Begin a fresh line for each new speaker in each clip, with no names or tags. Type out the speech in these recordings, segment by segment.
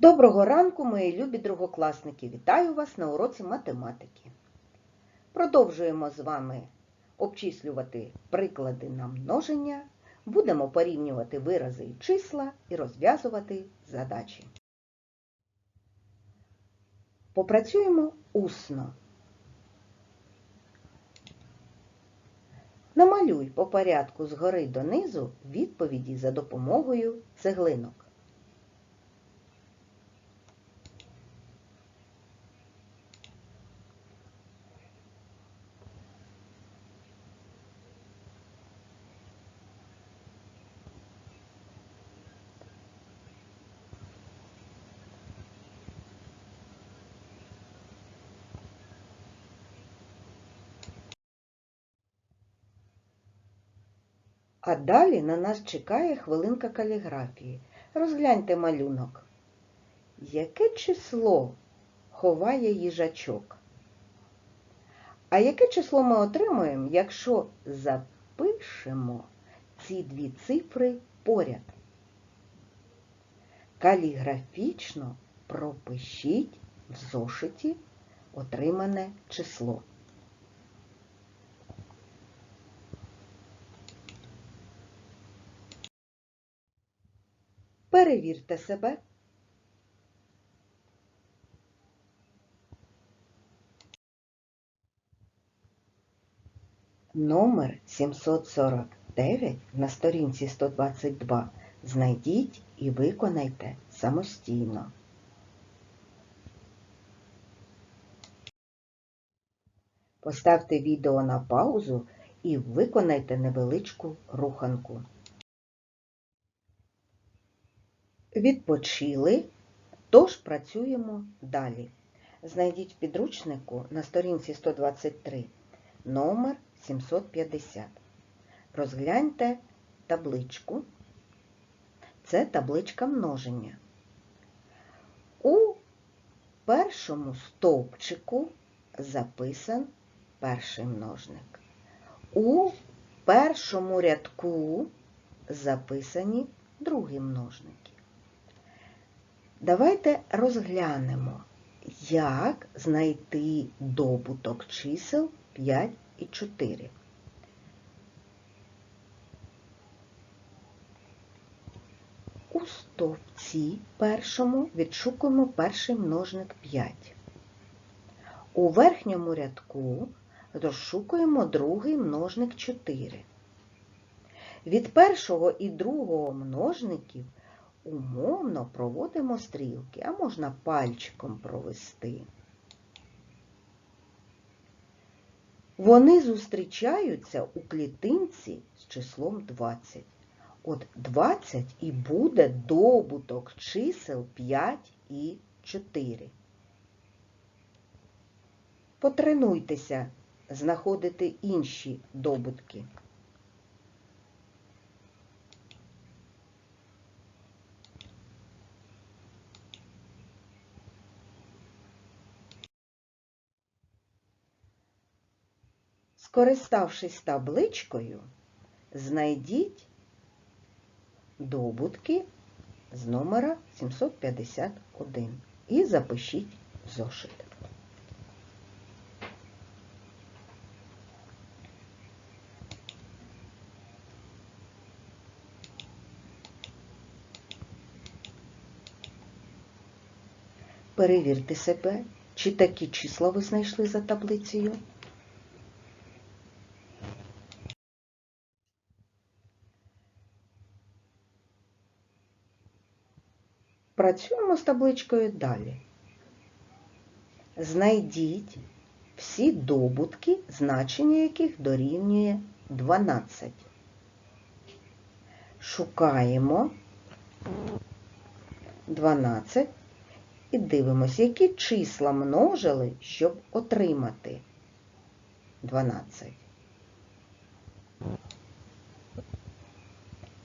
Доброго ранку, мої любі другокласники! Вітаю вас на уроці математики. Продовжуємо з вами обчислювати приклади на множення, будемо порівнювати вирази і числа і розв'язувати задачі. Попрацюємо усно. Намалюй по порядку згори донизу відповіді за допомогою цеглинок. А далі на нас чекає хвилинка каліграфії. Розгляньте малюнок. Яке число ховає їжачок? А яке число ми отримуємо, якщо запишемо ці дві цифри поряд? Каліграфічно пропишіть в зошиті отримане число. Перевірте себе. Номер 749 на сторінці 122 знайдіть і виконайте самостійно. Поставте відео на паузу і виконайте невеличку руханку. Відпочили, тож працюємо далі. Знайдіть в підручнику на сторінці 123 номер 750. Розгляньте табличку. Це табличка множення. У першому стовпчику записан перший множник. У першому рядку записані другі множники. Давайте розглянемо, як знайти добуток чисел 5 і 4. У стовпці першому відшукуємо перший множник 5. У верхньому рядку розшукуємо другий множник 4. Від першого і другого множників умовно проводимо стрілки, а можна пальчиком провести. Вони зустрічаються у клітинці з числом 20. От 20 і буде добуток чисел 5 і 4. Потренуйтеся знаходити інші добутки. Скориставшись табличкою, знайдіть добутки з номера 751 і запишіть зошит. Перевірте себе, чи такі числа ви знайшли за таблицею. Працюємо з табличкою далі. Знайдіть всі добутки, значення яких дорівнює 12. Шукаємо 12 і дивимося, які числа множили, щоб отримати 12.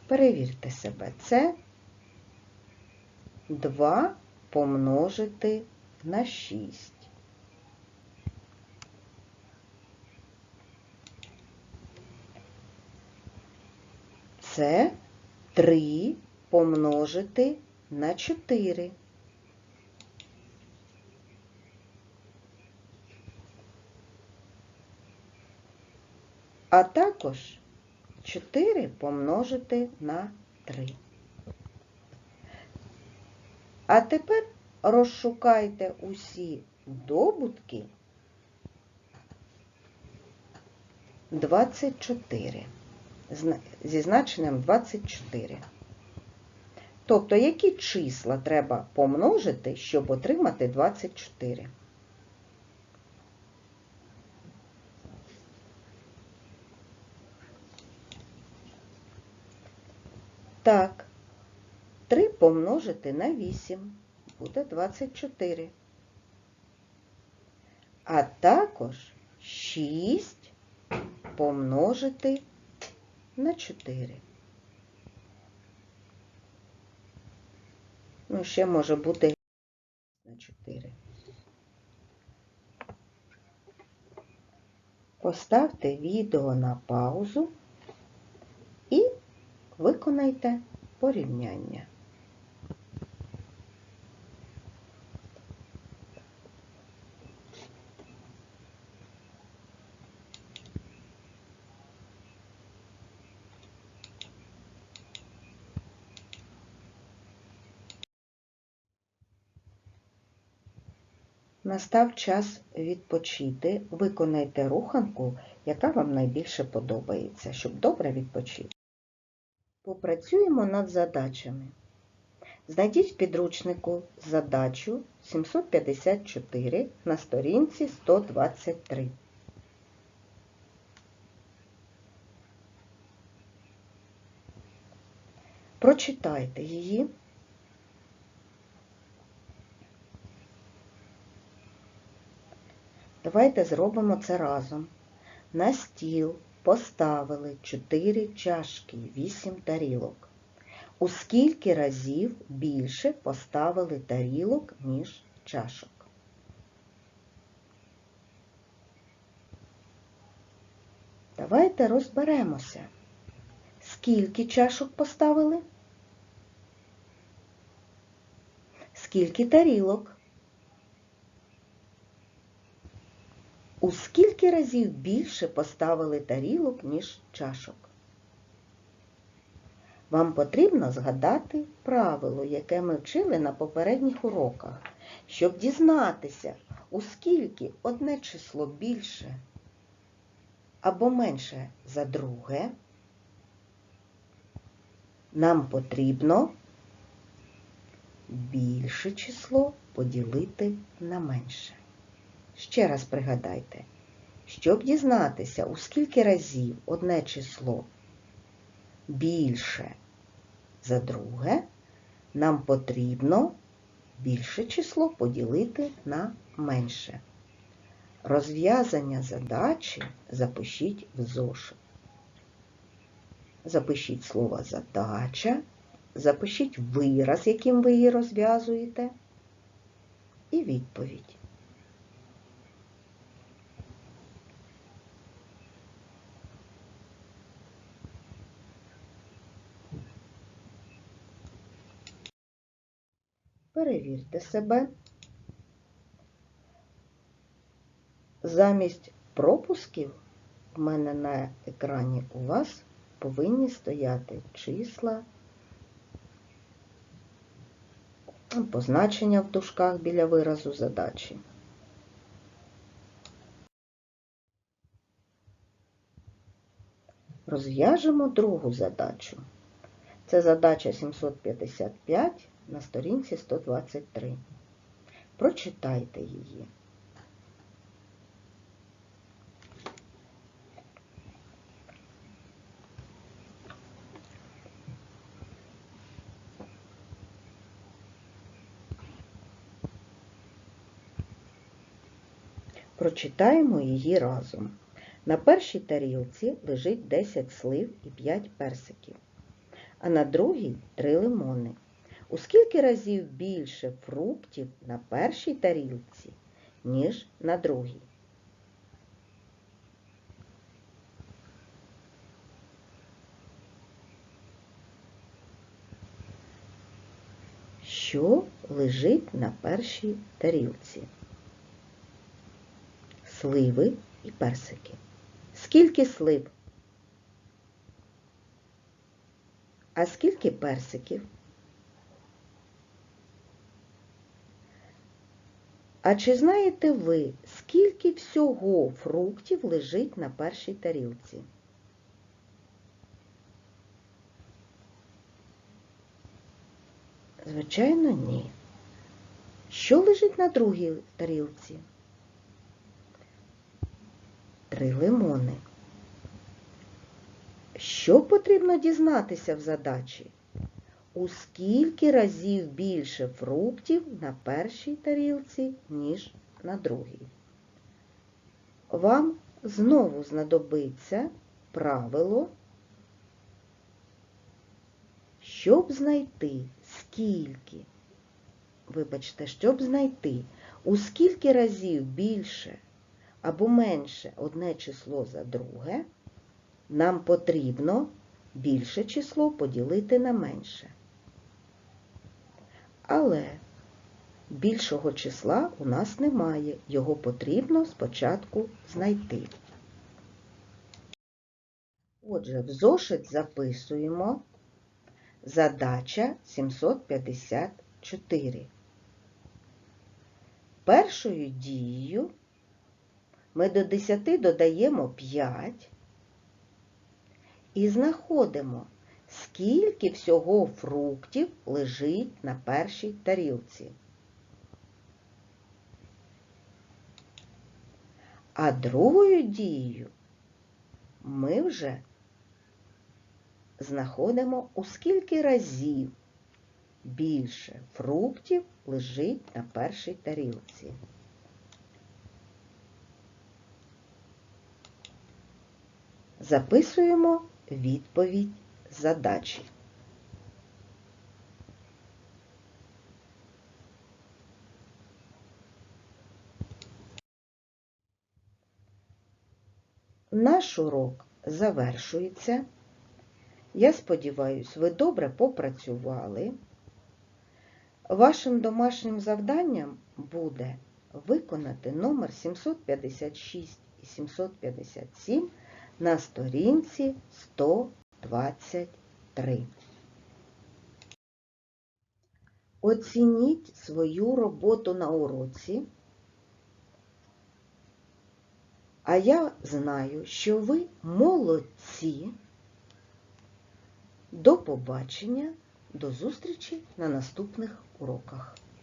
Перевірте себе. Це 2 помножити на 6. Це 3 помножити на 4. А також 4 помножити на 3. А тепер розшукайте усі добутки 24 зна- зі значенням 24. Тобто, які числа треба помножити, щоб отримати 24? Так, 3 помножити на 8 буде 24. А також 6 помножити на 4. Ну, ще може бути на 4. Поставте відео на паузу і виконайте порівняння. Настав час відпочити. Виконайте руханку, яка вам найбільше подобається, щоб добре відпочити. Попрацюємо над задачами. Знайдіть в підручнику задачу 754 на сторінці 123. Прочитайте її. Давайте зробимо це разом. На стіл поставили 4 чашки, 8 тарілок. У скільки разів більше поставили тарілок, ніж чашок? Давайте розберемося. Скільки чашок поставили? Скільки тарілок? У скільки разів більше поставили тарілок, ніж чашок? Вам потрібно згадати правило, яке ми вчили на попередніх уроках, щоб дізнатися, у скільки одне число більше або менше за друге, нам потрібно більше число поділити на менше. Ще раз пригадайте, щоб дізнатися, у скільки разів одне число більше за друге, нам потрібно більше число поділити на менше. Розв'язання задачі запишіть в зошит. Запишіть слово задача, запишіть вираз, яким ви її розв'язуєте, і відповідь. Перевірте себе. Замість пропусків в мене на екрані у вас повинні стояти числа, позначення в дужках біля виразу задачі. Розв'яжемо другу задачу. Це задача 755 на сторінці 123. Прочитайте її. Прочитаємо її разом. На першій тарілці лежить 10 слив і 5 персиків, а на другій 3 лимони у скільки разів більше фруктів на першій тарілці, ніж на другій. Що лежить на першій тарілці? Сливи і персики. Скільки слив? А скільки персиків? А чи знаєте ви, скільки всього фруктів лежить на першій тарілці? Звичайно, ні. Що лежить на другій тарілці? Три лимони. Що потрібно дізнатися в задачі? У скільки разів більше фруктів на першій тарілці, ніж на другій? Вам знову знадобиться правило, щоб знайти скільки, вибачте, щоб знайти, у скільки разів більше або менше одне число за друге, нам потрібно більше число поділити на менше. Але більшого числа у нас немає, його потрібно спочатку знайти. Отже, в зошит записуємо задача 754. Першою дією ми до 10 додаємо 5 і знаходимо, скільки всього фруктів лежить на першій тарілці. А другою дією ми вже знаходимо, у скільки разів більше фруктів лежить на першій тарілці. Записуємо відповідь задачі. Наш урок завершується. Я сподіваюся, ви добре попрацювали. Вашим домашнім завданням буде виконати номер 756 і 757 на сторінці 123. Оцініть свою роботу на уроці. А я знаю, що ви молодці. До побачення, до зустрічі на наступних уроках.